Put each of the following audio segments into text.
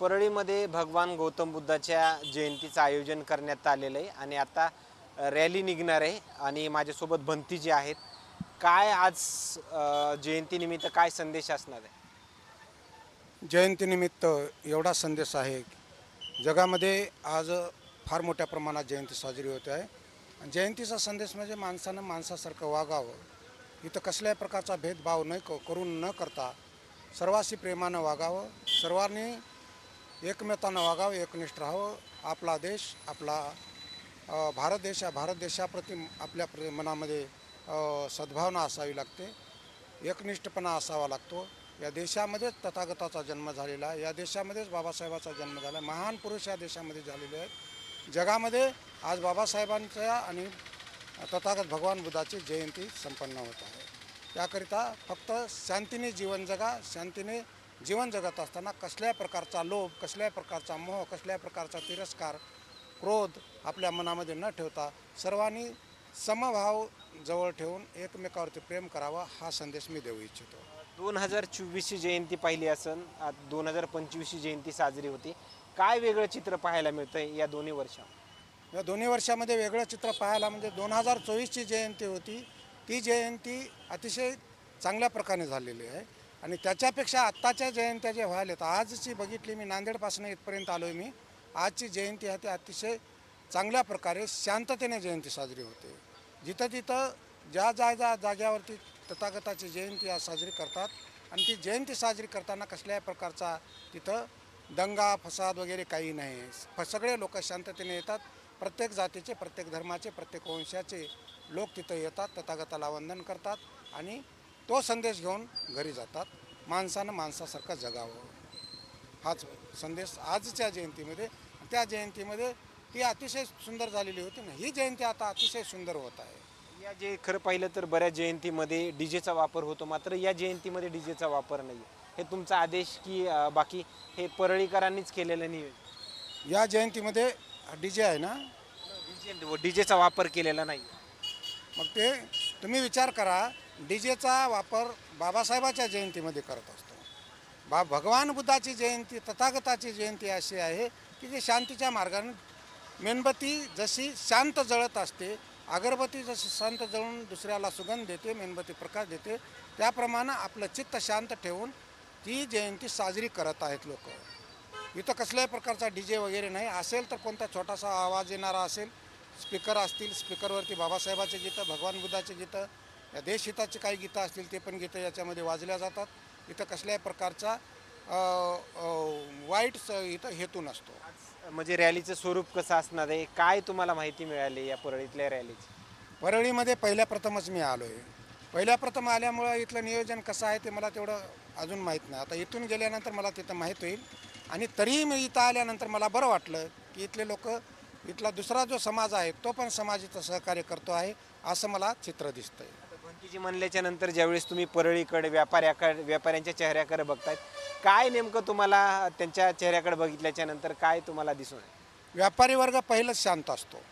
परळीमध्ये भगवान गौतम बुद्धाच्या जयंतीचं आयोजन करण्यात आलेलं आहे आणि आता रॅली निघणार आहे आणि माझ्यासोबत भंती जी आहेत. काय आज जयंतीनिमित्त काय संदेश असणार आहे? जयंतीनिमित्त एवढा संदेश आहे जगामध्ये आज फार मोठ्या प्रमाणात जयंती साजरी होते आहे. जयंतीचा संदेश म्हणजे माणसानं माणसासारखं वागावं. इथं कसल्याही प्रकारचा भेदभाव न क करून न करता सर्वाशी प्रेमानं वागावं. सर्वांनी एकमेकानं वागावं एकनिष्ठ राहावं आपला देश आपला भारत देश या भारत देशाप्रती आपल्या प्र मनामध्ये सद्भावना असावी लागते. एकनिष्ठपणा असावा लागतो. या देशामध्येच तथागताचा जन्म झालेला आहे. या देशामध्येच बाबासाहेबाचा जन्म झाला आहे. महान पुरुष या देशामध्ये झालेले आहेत. जगामध्ये आज बाबासाहेबांच्या आणि तथागत भगवान बुद्धाची जयंती संपन्न होत आहे. त्याकरिता फक्त शांतीने जीवन जगा शांतीने जीवन जगत असताना कसल्याही प्रकारचा लोभ कसल्याही प्रकारचा मोह कसल्याही प्रकारचा तिरस्कार क्रोध आपल्या मनामध्ये न ठेवता सर्वांनी समभाव जवळ ठेवून एकमेकावरती प्रेम करावा हा संदेश मी देऊ इच्छितो. दोन हजार चोवीसची जयंती पाहिली असन दोन हजार पंचवीसची जयंती साजरी होती. काय वेगळं चित्र पाहायला मिळतंय या दोन्ही वर्षात? या दोन्ही वर्षामध्ये वेगळं चित्र पाहायला म्हणजे दोन हजार चोवीसची जयंती होती. ती जयंती अतिशय चांगल्या प्रकारे झालेली आहे. आणि त्याच्यापेक्षा आत्ताच्या जयंत्या जे व्हायला आहेत आजची बघितली मी नांदेडपासून इथपर्यंत आलो आहे मी आजची जयंती आहे ती अतिशय चांगल्या प्रकारे शांततेने जयंती साजरी होते. जिथं तिथं ज्या ज्या ज्या जाग्यावरती तथागताची जयंती आज साजरी करतात आणि ती जयंती साजरी करताना कसल्याही प्रकारचा तिथं दंगा फसाद वगैरे काही नाही. फ सगळे लोक शांततेने येतात. प्रत्येक जातीचे प्रत्येक धर्माचे प्रत्येक वंशाचे लोक तिथं येतात तथागताला वंदन करतात आणि तो संदेश घेऊन घरी जातात. माणसानं माणसासारखं जगावं. हाच संदेश आजच्या जयंतीमध्ये. त्या जयंतीमध्ये ती अतिशय सुंदर झालेली होती ना ही जयंती आता अतिशय सुंदर होत आहे. या जे खरं पाहिलं तर बऱ्याच जयंतीमध्ये डीजेचा वापर होतो. मात्र या जयंतीमध्ये डीजेचा वापर नाही हे तुमचा आदेश की बाकी हे परळीकरांनीच केलेलं नियोजन या जयंतीमध्ये डी जे आहे ना? डीजे डीजेचा वापर केलेला नाही मग ते तुम्ही विचार करा. डी जेचा वापर बाबासाहेबाच्या जयंतीमध्ये करत असतो. बा भगवान बुद्धाची जयंती तथागताची जयंती अशी आहे की जी शांतीच्या मार्गाने मेणबत्ती जशी शांत जळत असते अगरबत्ती जशी शांत जळून दुसऱ्याला सुगंध देते मेणबत्ती प्रकाश देते त्याप्रमाणे आपलं चित्त शांत ठेवून ती जयंती साजरी करत आहेत लोक. इथं कसल्याही प्रकारचा डी जे वगैरे नाही. असेल तर कोणता छोटासा आवाज येणारा असेल स्पीकर असतील स्पीकरवरती बाबासाहेबाचे गीतं भगवान बुद्धाचे गीतं देशहिताचे काही गीतं असतील ते पण गीतं याच्यामध्ये वाजल्या जातात. इथं कसल्याही प्रकारचा वाईट इथं हेतू नसतो. म्हणजे रॅलीचं स्वरूप कसं असणार आहे? काय तुम्हाला माहिती मिळाली या परळीतल्या रॅलीची? परळीमध्ये पहिल्या प्रथमच मी आलो आहे पहिल्या प्रथम आल्यामुळं इथलं नियोजन कसं आहे ते मला तेवढं अजून माहीत नाही. आता इथून गेल्यानंतर मला तिथं माहीत होईल. आणि तरीही मी इथं आल्यानंतर मला बरं वाटलं की इथले लोक इथला दुसरा जो समाज आहे तो पण समाज इथं सहकार्य करतो आहे असं मला चित्र दिसतंय. आता म्हणल्याच्या नंतर ज्यावेळेस तुम्ही परळीकडे व्यापाऱ्याकडे व्यापाऱ्यांच्या चेहऱ्याकडे बघतायत काय नेमकं तुम्हाला त्यांच्या चेहऱ्याकडे बघितल्याच्या नंतर काय तुम्हाला दिसून येईल? व्यापारी वर्ग पहिलंच शांत असतो.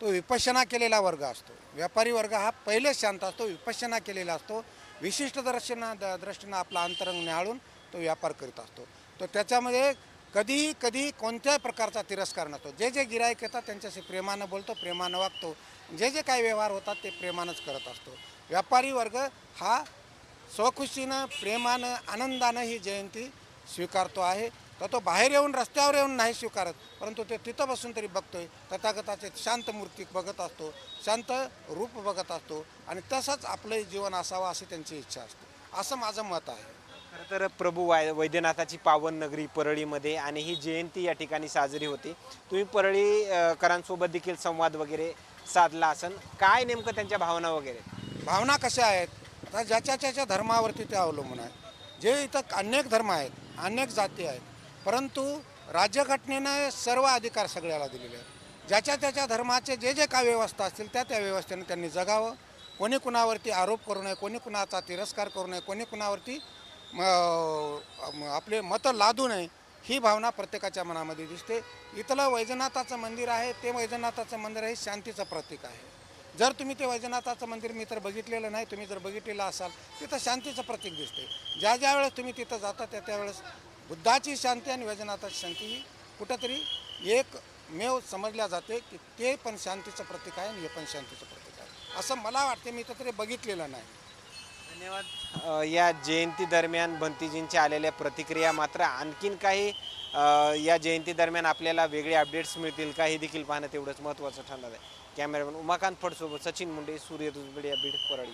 तो विपश्यना केलेला वर्ग असतो. व्यापारी वर्ग हा पहिलेच शांत असतो विपश्यना केलेला असतो. विशिष्ट दर्शना द दृष्टीनं आपला अंतरंग न्याळून तो व्यापार करीत असतो. तो त्याच्यामध्ये कधीही कधी कोणत्याही प्रकारचा तिरस्कार नसतो. जे जे गिरायक येतात त्यांच्याशी प्रेमानं बोलतो प्रेमानं वागतो. जे जे काही व्यवहार होतात ते प्रेमानंच करत असतो. व्यापारी वर्ग हा स्वखुशीनं प्रेमानं आनंदानं ही जयंती स्वीकारतो आहे. तर तो बाहेर येऊन रस्त्यावर येऊन नाही स्वीकारत परंतु ते तिथं बसून तरी बघतोय. तथागताचे शांत मूर्ती बघत असतो शांत रूप बघत असतो आणि तसंच आपलं जीवन असावं अशी त्यांची इच्छा असते. असं माझं मत आहे. खरं तर प्रभू वाय वैद्यनाथाची पावन नगरी परळीमध्ये आणि ही जयंती या ठिकाणी साजरी होती. तुम्ही परळी करांसोबत देखील संवाद वगैरे साधला असन. काय नेमकं त्यांच्या भावना वगैरे? भावना कशा आहेत? आता ज्याच्या त्याच्या धर्मावरती ते अवलंबून आहे जे इथं अनेक धर्म आहेत अनेक जाती आहेत परंतु राज्यघटनेनं सर्व अधिकार सगळ्याला दिलेले आहेत. ज्याच्या त्याच्या धर्माचे जे जे काय व्यवस्था असतील त्या त्या व्यवस्थेने त्यांनी जगावं. कोणी कुणावरती आरोप करू नये कोणी कुणाचा तिरस्कार करू नये कोणी कुणावरती आपले मतं लादू नये ही भावना प्रत्येकाच्या मनामध्ये दिसते. इथलं वैजनाथाचं मंदिर आहे ते वैजनाथाचं मंदिर हे शांतीचं प्रतीक आहे. जर तुम्ही ते वैजनाथाचं मंदिर मी तर बघितलेलं नाही तुम्ही जर बघितलेलं असाल तिथं शांतीचं प्रतीक दिसते. ज्या ज्या वेळेस तुम्ही तिथं जाता त्या त्यावेळेस बुद्धाची शांती आणि वैजनाथाची शांती ही कुठंतरी एकमेव समजल्या जाते की ते पण शांतीचं प्रतीक आहे आणि हे पण शांतीचं प्रतीक आहे. असं मला वाटते मी तर तरी बघितलेलं नाही. धन्यवाद. या जयंती दरम्यान भंतीजींच्या आलेल्या प्रतिक्रिया मात्र आणखीन काही या जयंती दरम्यान आपल्याला वेगळे अपडेट्स मिळतील का हे देखील पाहणं तेवढंच महत्त्वाचं ठरणार आहे. कॅमेरामॅन उमाकांत फडसोबत सचिन मुंडे सूर्य दुसबडे बीड परळी